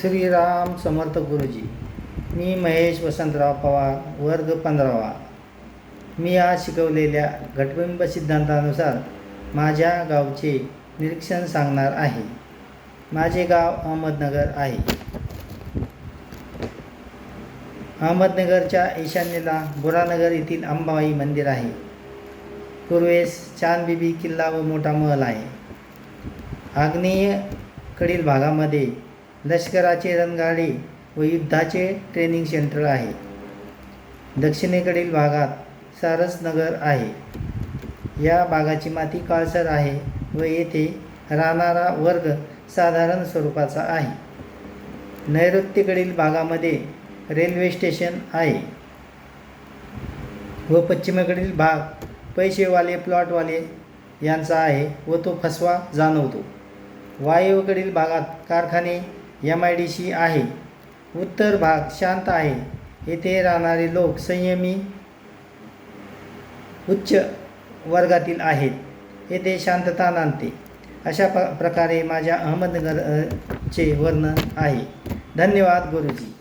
श्रीराम समर्थ गुरुजी मी महेश वसंतराव पवार वर्ग पंधरावा. मी आज शिकवलेल्या घटबिंब सिद्धांतानुसार माझ्या गावचे निरीक्षण सांगणार आहे. माझे गाव अहमदनगर आहे. अहमदनगरच्या ईशान्येला बुरानगर येथील अंबाबाई मंदिर आहे. पूर्वेस चांदबिबी किल्ला व मोठा महल आहे. आग्नेयकडील भागामध्ये लष्कराचे रणगाडे व युद्धाचे ट्रेनिंग सेंटर आहे. दक्षिणेकडील भागात सारसनगर आहे. या भागाची माती काळसर आहे व येथे राहणारा वर्ग साधारण स्वरूपाचा आहे. नैऋत्येकडील भागामध्ये रेल्वे स्टेशन आहे. व पश्चिमेकडील भाग पैसेवाले प्लॉटवाले यांचा आहे व तो फसवा जाणवतो. वायव्येकडील भागात कारखाने एम आय डी सी आहे. उत्तर भाग शांत आहे. येथे राहणारे लोक संयमी उच्च वर्गातील आहेत. येथे शांतता नांदते. अशा प प्रकारे माझ्या अहमदनगरचे वर्णन आहे. धन्यवाद गुरुजी.